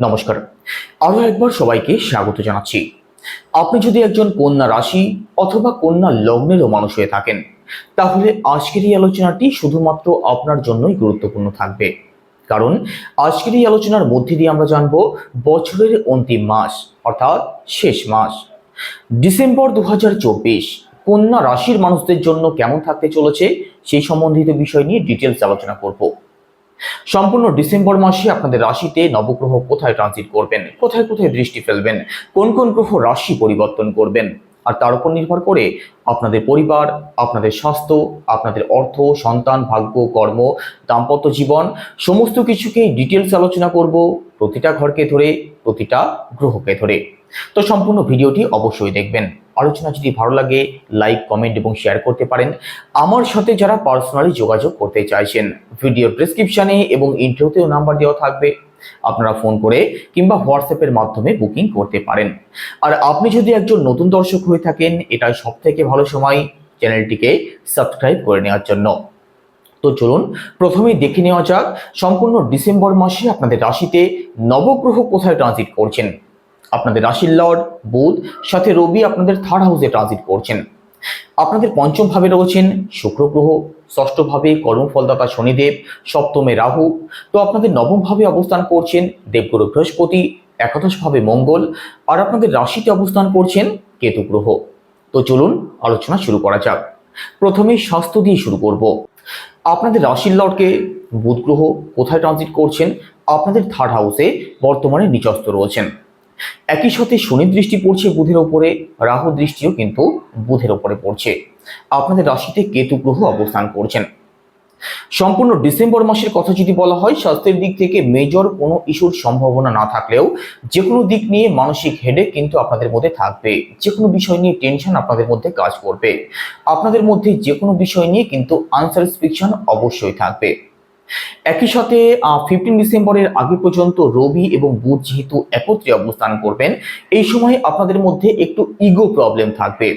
নমস্কার। আরও একবার সবাইকে স্বাগত জানাচ্ছি। আপনি যদি একজন কন্যা রাশি অথবা কন্যা লগ্নেরও মানুষ হয়ে থাকেন, তাহলে আজকের এই আলোচনাটি শুধুমাত্র আপনার জন্যই গুরুত্বপূর্ণ থাকবে। কারণ আজকের এই আলোচনার মধ্যে দিয়ে আমরা জানব বছরের অন্তিম মাস, অর্থাৎ শেষ মাস। ডিসেম্বর দু হাজার চব্বিশ, কন্যা রাশির মানুষদের জন্য কেমন থাকতে চলেছে, সেই সম্বন্ধিত বিষয় নিয়ে ডিটেলস আলোচনা করব। সম্পূর্ণ ডিসেম্বর মাসে আপনাদের রাশিতে নবগ্রহ কোথায় ট্রানজিট করবেন? কোথায় কোথায় দৃষ্টি ফেলবেন? কোন কোন গ্রহ রাশি পরিবর্তন করবেন? আর তার উপর নির্ভর করে আপনাদের পরিবার, আপনাদের স্বাস্থ্য, আপনাদের অর্থ, সন্তান, ভাগ্য, কর্ম, দাম্পত্য জীবন, সমস্ত কিছুকেই ডিটেলস আলোচনা করব প্রতিটা ঘরকে ধরে, প্রতিটা গ্রহকে ধরে। তো সম্পূর্ণ ভিডিওটি অবশ্যই দেখবেন। আলোচনা যদি ভালো লাগে লাইক কমেন্ট এবং শেয়ার করতে পারেন। আমার সাথে যারা পার্সোনালি যোগাযোগ করতে চাইছেন ভিডিও ডিসক্রিপশনে এবং ইন্টারভিউতেও নাম্বার দেওয়া থাকবে। আপনারা ফোন করে কিংবা হোয়াটসঅ্যাপের মাধ্যমে বুকিং করতে পারেন। আর আপনি যদি একজন নতুন দর্শক হয়ে থাকেন এটাই সব থেকে ভালো সময় চ্যানেলটিকে সাবস্ক্রাইব করে নেওয়ার জন্য। তো চলুন, প্রথমেই দেখে নেওয়া যাক, সম্পূর্ণ ডিসেম্বর মাসে আপনাদের রাশিতে নবগ্রহ কোথায় ট্রানজিট করছেন? আপনাদের রাশির লর্ড, বুধ, সাথে রবি আপনাদের থার্ড হাউসে ট্রানজিট করছেন। আপনাদের পঞ্চম ভাবে রয়েছেন শুক্র গ্রহ, ষষ্ঠ ভাবে কর্মফলদাতা শনিদেব, সপ্তমে রাহু। তো আপনাদের নবম ভাবে অবস্থান করছেন দেবগুরু বৃহস্পতি, একাদশ ভাবে মঙ্গল, আর আপনাদের রাশিতে অবস্থান করছেন কেতু গ্রহ। তো চলুন আলোচনা শুরু করা যাক। প্রথমে স্বাস্থ্য দিয়ে শুরু করব। আপনাদের রাশির লর্ডকে বুধ গ্রহ কোথায় ট্রানজিট করছেন? আপনাদের থার্ড হাউসে বর্তমানে নিচস্ত রয়েছেন। একই সাথে শনি দৃষ্টি পড়ছে বুধের ওপরে, রাহু দৃষ্টিও কিন্তু বুধের ওপরে পড়ছে। আপনাদের রাশিতে কেতু গ্রহ অবস্থান করছেন। সম্পূর্ণ ডিসেম্বর মাসের কথা যদি বলা হয়, স্বাস্থ্যের দিক থেকে মেজর কোনো ইস্যুর সম্ভাবনা না থাকলেও যে কোনো দিক নিয়ে মানসিক হেডে কিন্তু আপনাদের মধ্যে থাকবে। যে কোনো বিষয় নিয়ে টেনশন আপনাদের মধ্যে কাজ করবে। আপনাদের মধ্যে যে কোনো বিষয় নিয়ে কিন্তু আনস্যাটিসফ্যাকশন অবশ্যই থাকবে। একই সাথে ফিফটিন ডিসেম্বরের আগে পর্যন্ত রবি এবং বুধ যেহেতু একত্রে অবস্থান করবেন, এই সময় আপনাদের মধ্যে একটু ইগো প্রবলেম থাকবে।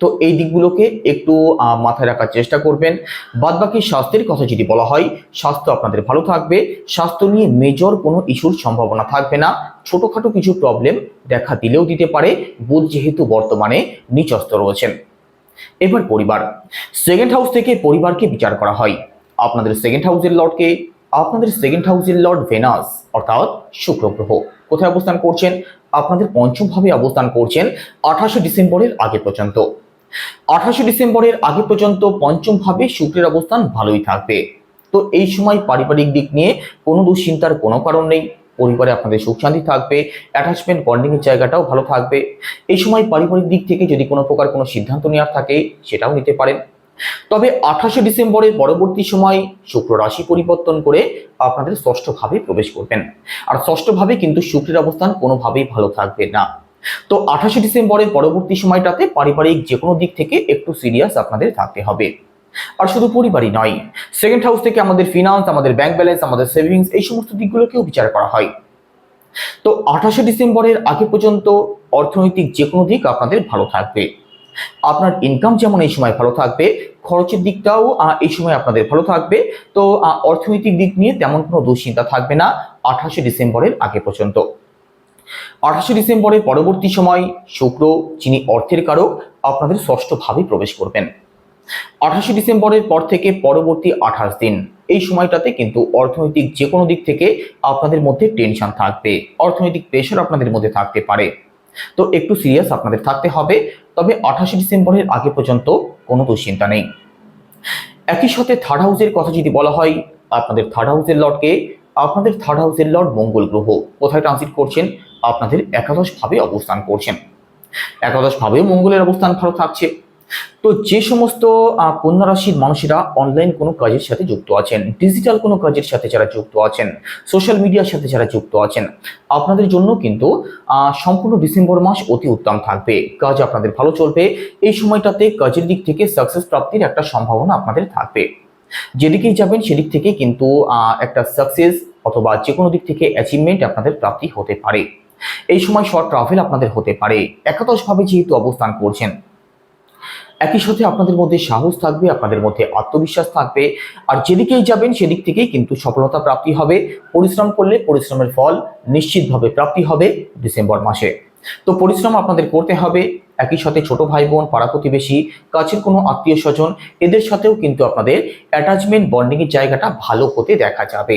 তো এই দিকগুলোকে একটু মাথায় রাখার চেষ্টা করবেন। বাদবাকি স্বাস্থ্যের কথা যদি বলা হয়, স্বাস্থ্য আপনাদের ভালো থাকবে। স্বাস্থ্য নিয়ে মেজর কোনো ইস্যুর সম্ভাবনা থাকবে না। ছোটোখাটো কিছু প্রবলেম দেখা দিলেও দিতে পারে। বুধ যেহেতু বর্তমানে নিচস্ত রয়েছেন। এবার পরিবার। সেকেন্ড হাউস থেকে পরিবারকে বিচার করা হয়। আপনাদের সেকেন্ড হাউসের লর্ডকে আপনাদের সেকেন্ড হাউসের লর্ড ভেনাস অর্থাৎ শুক্র গ্রহ। কোথায় অবস্থান করছেন? আপনাদের পঞ্চম ভাবে অবস্থান করছেন আঠাশে ডিসেম্বরের আগে পর্যন্ত। আঠাশে ডিসেম্বরের আগে পর্যন্ত পঞ্চম ভাবে শুক্রের অবস্থান ভালোই থাকবে। তো এই সময় পারিবারিক দিক নিয়ে কোনো দুশ্চিন্তার কোনো কারণ নেই। পরিবারে আপনাদের সুখ শান্তি থাকবে অ্যাটাচমেন্ট বন্ডিংয়ের জায়গাটাও ভালো থাকবে। এই সময় পারিবারিক দিক থেকে যদি কোনো প্রকার কোনো সিদ্ধান্ত নেওয়ার থাকে, সেটাও নিতে পারেন। তবে আঠাশে ডিসেম্বরের পরবর্তী সময় শুক্র রাশি পরিবর্তন করে আপনাদের ষষ্ঠ ভাবে প্রবেশ করবেন। আর ষষ্ঠ ভাবে কিন্তু শুক্রের অবস্থান কোনোভাবেই ভালো থাকবে না। তো আঠাশে ডিসেম্বরের পরবর্তী সময়টাতে পারিবারিক যে কোনো দিক থেকে একটু সিরিয়াস আপনাদের থাকতে হবে। আর শুধু পরিবারই নয় সেকেন্ড হাউস থেকে আমাদের ফিনান্স আমাদের ব্যাংক ব্যালেন্স আমাদের সেভিংস এই সমস্ত দিকগুলোকেও বিচার করা হয়। তো আঠাশে ডিসেম্বরের আগে পর্যন্ত অর্থনৈতিক যে কোনো দিক আপনাদের ভালো থাকবে। আপনার ইনকাম যেমন এই সময় ভালো থাকবে, খরচের দিকটাও এই সময় আপনাদের ভালো থাকবে। তো অর্থনৈতিক দিক নিয়ে তেমন কোনো দুশ্চিন্তা থাকবে না, আঠাশে ডিসেম্বরের আগে পর্যন্ত। আঠাশে ডিসেম্বরের পরবর্তী সময় শুক্র, যিনি অর্থের কারক, আপনাদের ষষ্ঠ ভাবে প্রবেশ করবেন। আঠাশে ডিসেম্বরের পর থেকে পরবর্তী আঠাশ দিন, এই সময়টাতে কিন্তু অর্থনৈতিক যে কোনো দিক থেকে আপনাদের মধ্যে টেনশন থাকবে, অর্থনৈতিক প্রেশার আপনাদের মধ্যে থাকতে পারে। তো একটু সিরিয়াস আপনাদের থাকতে হবে, তবে আঠাশে ডিসেম্বরের আগে পর্যন্ত কোনো দুশ্চিন্তা নেই। একই সাথে থার্ড হাউসের কথা যদি বলা হয়, আপনাদের থার্ড হাউসের লর্ডকে আপনাদের থার্ড হাউসের লর্ড মঙ্গল গ্রহ, কোথায় ট্রানজিট করছেন? আপনাদের একাদশভাবে অবস্থান করছেন। একাদশভাবেও মঙ্গলের অবস্থান ভালো থাকছে। তো যে সমস্ত আহ, কন্যা রাশির মানুষেরা অনলাইন কোনো কাজের সাথে যুক্ত আছেন ডিজিটাল কোনো কাজের সাথে যারা যুক্ত আছেন সোশ্যাল মিডিয়ার সাথে যারা যুক্ত আছেন আপনাদের জন্য কিন্তু সম্পূর্ণ ডিসেম্বর মাস অতি উত্তম থাকবে। কাজ আপনাদের ভালো চলবে এই সময়টাতে কাজের দিক থেকে সাকসেস প্রাপ্তির একটা সম্ভাবনা আপনাদের থাকবে। যেদিকেই যাবেন সেদিক থেকে কিন্তু একটা সাকসেস অথবা যে কোনো দিক থেকে অ্যাচিভমেন্ট আপনাদের প্রাপ্তি হতে পারে। এই সময় শর্ট ট্রাভেল আপনাদের হতে পারে। একাদশভাবে যেহেতু অবস্থান করছেন একই সাথে আপনাদের মধ্যে সাহস থাকবে, আপনাদের মধ্যে আত্মবিশ্বাস থাকবে। আর যেদিকেই যাবেন, সেদিক থেকেই কিন্তু সফলতা প্রাপ্তি হবে। পরিশ্রম করলে পরিশ্রমের ফল নিশ্চিতভাবে প্রাপ্তি হবে ডিসেম্বর মাসে। তো পরিশ্রম আপনাদের করতে হবে। একই সাথে ছোট ভাই বোন পাড়া প্রতিবেশী, কাছের কোনো আত্মীয় স্বজন, এদের সাথেও কিন্তু আপনাদের অ্যাটাচমেন্ট বন্ডিং এর জায়গাটা ভালো হতে দেখা যাবে।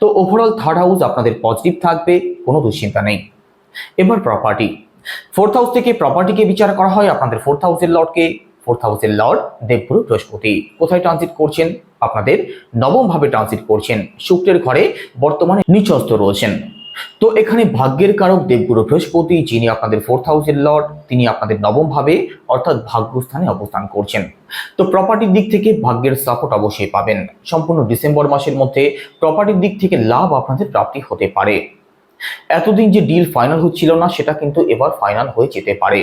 তো ওভারঅল থার্ড হাউস আপনাদের পজিটিভ থাকবে, কোনো দুশ্চিন্তা নেই। এবার প্রপার্টি ফোর্থ হাউস থেকে প্রপার্টিকে বিচার করা হয়, আপনাদের ফোর্থ হাউসের লর্ডকে ফোর্থ হাউসের লর্ড দেবগুরু বৃহস্পতি। কোথায় ট্রানজিট করছেন? আপনাদের নবম ভাবে ট্রানজিট করছেন। শুক্রের ঘরে বর্তমানে নিচস্ত রয়েছেন। তো এখানে ভাগ্যের কারক দেবগুরু বৃহস্পতি, যিনি আপনাদের ফোর্থ হাউসের লর্ড তিনি আপনাদের নবম ভাবে অর্থাৎ ভাগ্যস্থানে অবস্থান করছেন। তো প্রপার্টির দিক থেকে ভাগ্যের সাপোর্ট অবশ্যই পাবেন। সম্পূর্ণ ডিসেম্বর মাসের মধ্যে প্রপার্টির দিক থেকে লাভ আপনাদের প্রাপ্তি হতে পারে। এতদিন যে ডিল ফাইনাল হচ্ছিল না, সেটা কিন্তু এবার ফাইনাল হয়ে যেতে পারে।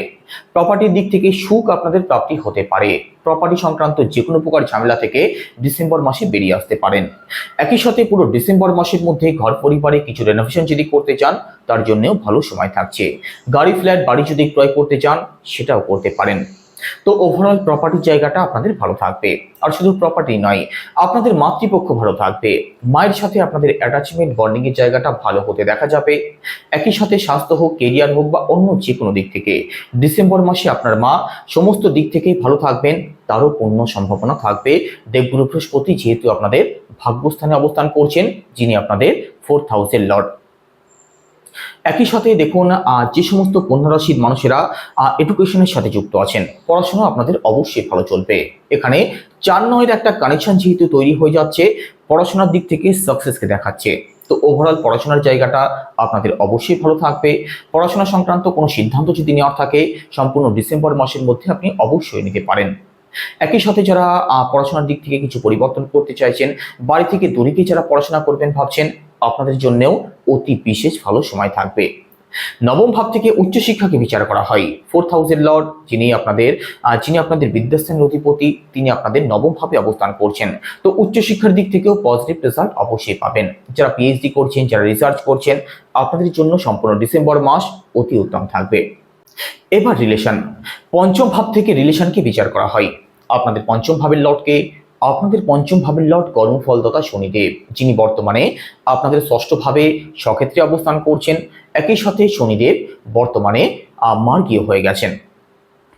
প্রপার্টির দিক থেকে সুখ আপনাদের প্রাপ্তি হতে পারে। প্রপার্টি সংক্রান্ত যে কোনো প্রকার ঝামেলা থেকে ডিসেম্বর মাসে বেরিয়ে আসতে পারেন। একই সাথে পুরো ডিসেম্বর মাসের মধ্যে ঘর পরিবারে কিছু রেনোভেশন যদি করতে চান, তার জন্যও ভালো সময় থাকছে। গাড়ি ফ্ল্যাট বাড়ি যদি ক্রয় করতে চান, সেটাও করতে পারেন। তো ওভারঅল প্রপার্টির জায়গাটা আপনাদের ভালো থাকবে। আর শুধু প্রপার্টি নয়, আপনাদের মাতৃপক্ষ ভালো থাকবে। মায়ের সাথে আপনাদের অ্যাটাচমেন্ট বন্ডিং এর জায়গাটা ভালো হতে দেখা যাবে। একই সাথে স্বাস্থ্য হোক কেরিয়ার হোক বা অন্য যে কোনো দিক থেকে। ডিসেম্বর মাসে আপনার মা সমস্ত দিক থেকেই ভালো থাকবেন, তারও পূর্ণ সম্ভাবনা থাকবে। দেবগুরু বৃহস্পতি যেহেতু আপনাদের ভাগ্যস্থানে অবস্থান করছেন, যিনি আপনাদের ফোর্থ হাউসের লর্ড একই সাথে দেখুন যে সমস্ত রাশির মানুষেরা এডুকেশনের সাথে যুক্ত আছেন। পড়াশোনা আপনাদের অবশ্যই ভালো চলবে। এখানে চার নয়ের একটা কানেকশন যেহেতু তৈরি হয়ে যাচ্ছে, পড়াশোনার দিক থেকে সাকসেসকে দেখাচ্ছে। তো ওভারঅল পড়াশোনার জায়গাটা আপনাদের অবশ্যই ভালো থাকবে। পড়াশোনা সংক্রান্ত কোনো সিদ্ধান্ত যদি নেওয়ার থাকে, সম্পূর্ণ ডিসেম্বর মাসের মধ্যে আপনি অবশ্যই নিতে পারেন। একই সাথে যারা পড়াশোনার দিক থেকে কিছু পরিবর্তন করতে চাইছেন, বাড়ি থেকে দূরে যারা পড়াশোনা করবেন ভাবছেন আপনাদের জন্যও অতি বিশেষ ভালো সময় থাকবে। নবম ভাব থেকে উচ্চশিক্ষাকে বিচার করা হয়। ফোর্থ হাউসের লর্ড যিনি আপনাদের যিনি আপনাদের বিদ্যাস্থানের অধিপতি, তিনি আপনাদের নবম ভাবে অবস্থান করছেন। তো উচ্চশিক্ষার দিক থেকেও পজিটিভ রেজাল্ট অবশ্যই পাবেন। যারা পিএইচডি করছেন, যারা রিসার্চ করছেন, আপনাদের জন্য সম্পূর্ণ ডিসেম্বর মাস অতি উত্তম থাকবে। এবার রিলেশন পঞ্চম ভাব থেকে রিলেশনকে বিচার করা হয়। আপনাদের পঞ্চম ভাবের লর্ডকে আপনাদের পঞ্চম ভাবের লর্ড কর্মফলদাতা শনিদেব, যিনি বর্তমানে আপনাদের ষষ্ঠ ভাবে সক্ষেত্রে অবস্থান করছেন। একই সাথে শনিদেব বর্তমানে মার্গীয় হয়ে গেছেন।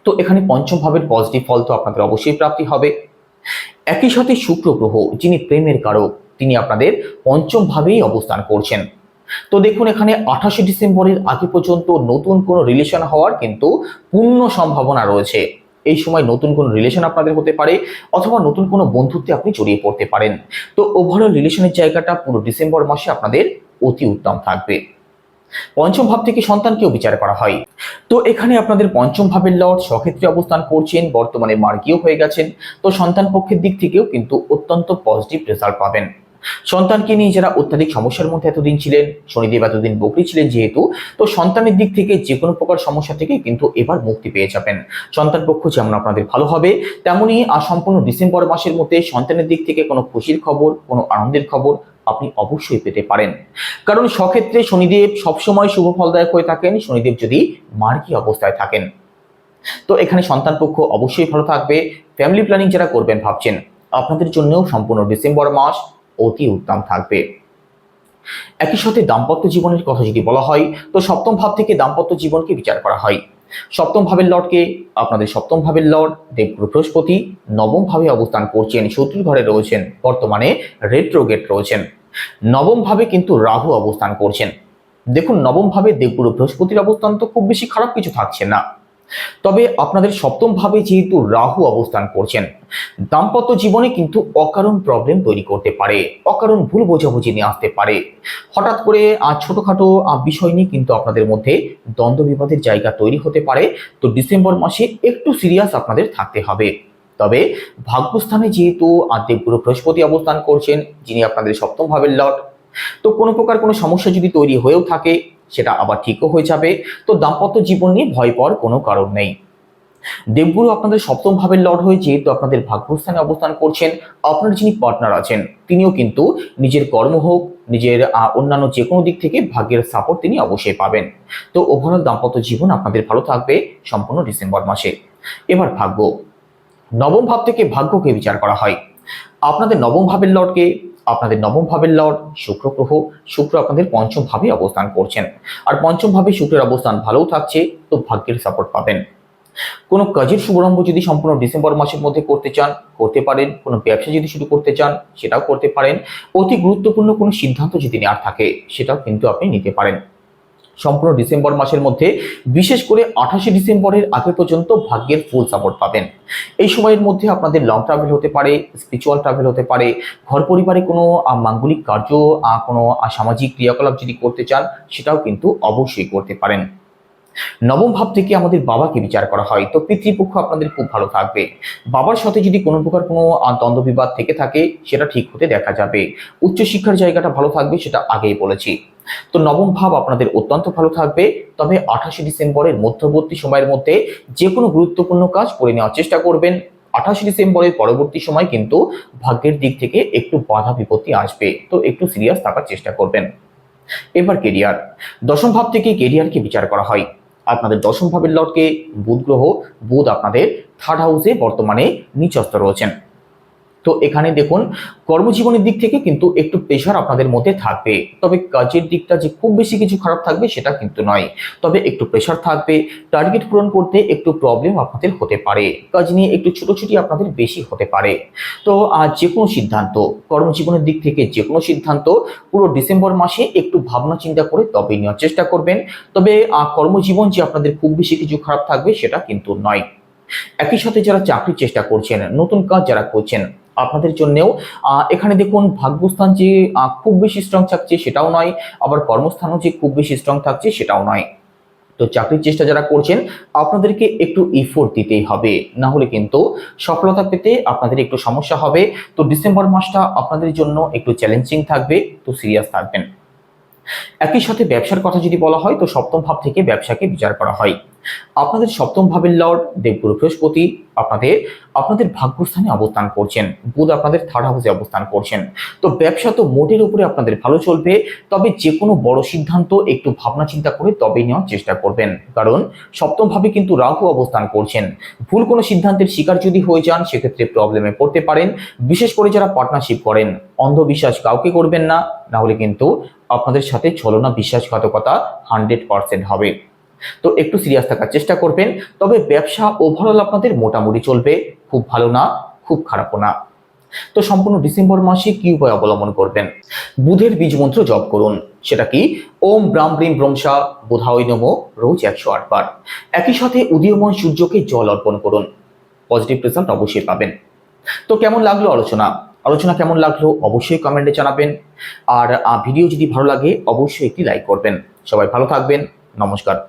তো এখানে পঞ্চম ভাবের পজিটিভ ফল তো আপনাদের অবশ্যই প্রাপ্তি হবে। একই সাথে শুক্র গ্রহ, যিনি প্রেমের কারক, তিনি আপনাদের পঞ্চম ভাবেই অবস্থান করছেন। তো দেখুন, এখানে আঠাশে ডিসেম্বরের আগে পর্যন্ত নতুন কোনো রিলেশন হওয়ার কিন্তু পূর্ণ সম্ভাবনা রয়েছে। এই সময় নতুন কোনো রিলেশন আপনাদের হতে পারে অথবা নতুন কোনো বন্ধুত্বে আপনি জড়িয়ে পড়তে পারেন। তো ওভারঅল রিলেশনের জায়গাটা পুরো ডিসেম্বর মাসে আপনাদের অতি উত্তম থাকবে। পঞ্চম ভাব থেকে সন্তানকেও বিচার করা হয়। তো এখানে আপনাদের পঞ্চম ভাবের লর্ড সক্ষেত্রে অবস্থান করছেন, বর্তমানে মার্গীয় হয়ে গেছেন। তো সন্তান পক্ষের দিক থেকেও কিন্তু অত্যন্ত পজিটিভ রেজাল্ট পাবেন। সন্তানকে নিয়ে যারা অত্যাধিক সমস্যার মধ্যে এতদিন ছিলেন, শনিদেব এতদিন বকরি ছিলেন যেহেতু, তো সন্তানের দিক থেকে যে কোনো প্রকার সমস্যা থেকে কিন্তু এবার মুক্তি পেয়ে যাবেন। সন্তান পক্ষ যেমন আপনাদের ভালো হবে তেমনই আর সম্পূর্ণ ডিসেম্বর মাসের মধ্যে সন্তানের দিক থেকে কোনো খুশির খবর, কোনো আনন্দের খবর আপনি অবশ্যই পেতে পারেন। কারণ সক্ষেত্রে শনিদেব সবসময় শুভ ফলদায়ক হয়ে থাকেন, শনিদেব যদি মার্গী অবস্থায় থাকেন। তো এখানে সন্তান পক্ষ অবশ্যই ভালো থাকবে ফ্যামিলি প্ল্যানিং যারা করবেন ভাবছেন, আপনাদের জন্যও সম্পূর্ণ ডিসেম্বর মাস অতি উত্তম থাকবে। একই সাথে দাম্পত্য জীবনের কথা যদি বলা হয়, তো সপ্তম ভাব থেকে দাম্পত্য জীবনকে বিচার করা হয়। সপ্তম ভাবের লর্ডকে আপনাদের সপ্তম ভাবের লর্ড দেবগুরু বৃহস্পতি নবম ভাবে অবস্থান করছেন, শত্রুর ঘরে রয়েছেন, বর্তমানে রেট্রোগেট রয়েছেন। নবম ভাবে কিন্তু রাহু অবস্থান করছেন। দেখুন, নবম ভাবে দেবগুরু বৃহস্পতির অবস্থান তো খুব বেশি খারাপ কিছু থাকছে না। তবে আপনাদের সপ্তম ভাবে যেহেতু রাহু অবস্থান করছেন, দাম্পত্য জীবনে কিন্তু অকারণ প্রবলেম তৈরি করতে পারে, অকারণ ভুল বোঝাবুঝি নিয়ে আসতে পারে। হঠাৎ করে ছোটখাটো বিষয় নিয়ে কিন্তু আপনাদের মধ্যে দ্বন্দ্ব বিবাদের জায়গা তৈরি হতে পারে। তো ডিসেম্বর মাসে একটু সিরিয়াস আপনাদের থাকতে হবে। তবে ভাগ্যস্থানে যেহেতু দেবগুরু বৃহস্পতি অবস্থান করছেন, যিনি আপনাদের সপ্তম ভাবের লর্ড, তো কোনো প্রকার কোনো সমস্যা যদি তৈরি হয়েও থাকে সেটা আবার ঠিকও হয়ে যাবে। তো দাম্পত্য জীবন নিয়ে ভয় পাওয়ার কোনো কারণ নেই। দেবগুরু আপনাদের সপ্তম ভাবের লর্ড হয়ে যেহেতু আপনাদের ভাগ্যস্থানে অবস্থান করছেন, আপনার যিনি পার্টনার আছেন, তিনিও কিন্তু নিজের কর্ম হোক, নিজের অন্যান্য যে কোনো দিক থেকে ভাগ্যের সাপোর্ট তিনি অবশ্যই পাবেন। তো ওভারঅল দাম্পত্য জীবন আপনাদের ভালো থাকবে সম্পূর্ণ ডিসেম্বর মাসে। এবার ভাগ্য। নবম ভাব থেকে ভাগ্যকে বিচার করা হয়। আপনাদের নবম ভাবের লর্ডকে, আপনাদের নবম ভাবের লর্ড শুক্র গ্রহ, শুক্র আপনাদের পঞ্চম ভাবে অবস্থান করছেন। আর পঞ্চম ভাবে শুক্রের অবস্থান ভালোও থাকছে, তো ভাগ্যের সাপোর্ট পাবেন। কোনো কাজের শুভারম্ভ যদি সম্পূর্ণ ডিসেম্বর মাসের মধ্যে করতে চান, করতে পারেন। কোনো ব্যবসা যদি শুরু করতে চান, সেটাও করতে পারেন। অতি গুরুত্বপূর্ণ কোনো সিদ্ধান্ত যদি নেওয়ার থাকে, সেটাও কিন্তু আপনি নিতে পারেন। সম্পূর্ণ ডিসেম্বর মাসের মধ্যে, বিশেষ করে আঠাশে ডিসেম্বরের আগে পর্যন্ত ভাগ্যের ফুল সাপোর্ট পাবেন। এই সময়ের মধ্যে আপনাদের লং ট্রাভেল হতে পারে স্পিরিচুয়াল ট্রাভেল হতে পারে, ঘর পরিবারে কোনো মাঙ্গলিক কার্য কোনো সামাজিক ক্রিয়াকলাপ যদি করতে চান, সেটাও কিন্তু অবশ্যই করতে পারেন। নবম ভাব থেকে আমাদের বাবাকে বিচার করা হয়। তো পিতৃপক্ষ আপনাদের খুব ভালো থাকবে। বাবার সাথে যদি কোনো প্রকার কোনো দ্বন্দ্ব বিবাদ থেকে থাকে, সেটা ঠিক হতে দেখা যাবে। উচ্চশিক্ষার জায়গাটা ভালো থাকবে, সেটা আগেই বলেছি। তো নবম ভাব আপনাদের অত্যন্ত ভালো থাকবে। তবে আঠাশে ডিসেম্বরের মধ্যবর্তী সময়ের মধ্যে যে কোনো গুরুত্বপূর্ণ কাজ করে নেওয়ার চেষ্টা করবেন। আঠাশে ডিসেম্বরের পরবর্তী সময় কিন্তু ভাগ্যের দিক থেকে একটু বাধা বিপত্তি আসবে। তো একটু সিরিয়াস থাকার চেষ্টা করবেন। এবার কেরিয়ার দশম ভাব থেকে কেরিয়ারকে বিচার করা হয়। আপনাদের দশম ভাবের লটকে বুধ গ্রহ বুধ আপনাদের থার্ড হাউসে বর্তমানে নিচস্থ রয়েছেন। তো এখানে দেখুন, কর্মজীবনের দিক থেকে কিন্তু একটু প্রেশার আপনাদের মধ্যে থাকবে। তবে কাজের দিকটা যে খুব বেশি কিছু খারাপ থাকবে সেটা কিন্তু নয়। তবে একটু প্রেশার থাকবে টার্গেট পূরণ করতে একটু প্রবলেম আপনাদের হতে পারে। কাজ নিয়ে একটু ছোটোছুটি আপনাদের বেশি হতে পারে। তো আর যে কোনো সিদ্ধান্ত, কর্মজীবনের দিক থেকে যে কোনো সিদ্ধান্ত, পুরো ডিসেম্বর মাসে একটু ভাবনা চিন্তা করে তবে নেওয়ার চেষ্টা করবেন। তবে কর্মজীবন যে আপনাদের খুব বেশি কিছু খারাপ থাকবে সেটা কিন্তু নয়। একই সাথে যারা চাকরির চেষ্টা করছেন, নতুন কাজ যারা করছেন আপনাদের জন্যেও। এখানে দেখুন, ভাগ্যস্থান যে খুব বেশি স্ট্রং থাকছে সেটাও নয়, আবার কর্মস্থানও যে খুব বেশি স্ট্রং থাকছে সেটাও নয়। তো চাকরির চেষ্টা যারা করছেন, আপনাদেরকে একটু ইফোর্ট দিতেই হবে, না হলে কিন্তু সফলতা পেতে আপনাদের একটু সমস্যা হবে। তো ডিসেম্বর মাসটা আপনাদের জন্য একটু চ্যালেঞ্জিং থাকবে, তো সিরিয়াস থাকবেন। একই সাথে ব্যবসার কথা যদি বলা হয়, তো সপ্তম ভাব থেকে ব্যবসাকে বিচার করা হয়। আপনাদের সপ্তম ভাবের লর্ড দেবগুরু বৃহস্পতি আপনাদের আপনাদের ভাগ্যস্থানে অবস্থান করছেন। বুধ আপনাদের থার্ড হাউসে অবস্থান করছেন। তো ব্যবসা তো মোটের উপরে আপনাদের ভালো চলবে, তবে যে কোনো বড় সিদ্ধান্ত একটু ভাবনা চিন্তা করে তবেই নেওয়ার চেষ্টা করবেন। কারণ সপ্তম ভাবে কিন্তু রাহু অবস্থান করছেন। ভুল কোনো সিদ্ধান্তের শিকার যদি হয়ে যান, সেক্ষেত্রে প্রবলেমে পড়তে পারেন। বিশেষ করে যারা পার্টনারশিপ করেন, অন্ধবিশ্বাস কাউকে করবেন না না হলে কিন্তু আপনাদের সাথে ছলনা বিশ্বাসঘাতকতা হান্ড্রেড পার্সেন্ট হবে। তো একটু সিরিয়াস থাকার চেষ্টা করবেন। তবে ব্যবসা ওভারঅল আপনাদের মোটামুটি চলবে। খুব ভালো না, খুব খারাপও না। তো সম্পূর্ণ ডিসেম্বর মাসে কি উপায় অবলম্বন করবেন? বুধের বীজ মন্ত্র জপ করুন। সেটা কি? ওম ব্রাম ব্রিম ব্রংসা বোধাই নম, রোজ একশো আট বার। একই সাথে উদীয়মান সূর্যকে জল অর্পণ করুন। পজিটিভ রেজাল্ট অবশ্যই পাবেন। তো কেমন লাগল আলোচনা? আলোচনা কেমন লাগল অবশ্যই কমেন্টে জানাবেন। আর ভিডিও যদি ভালো লাগে, অবশ্যই একটি লাইক করবেন। সবাই ভালো থাকবেন। নমস্কার।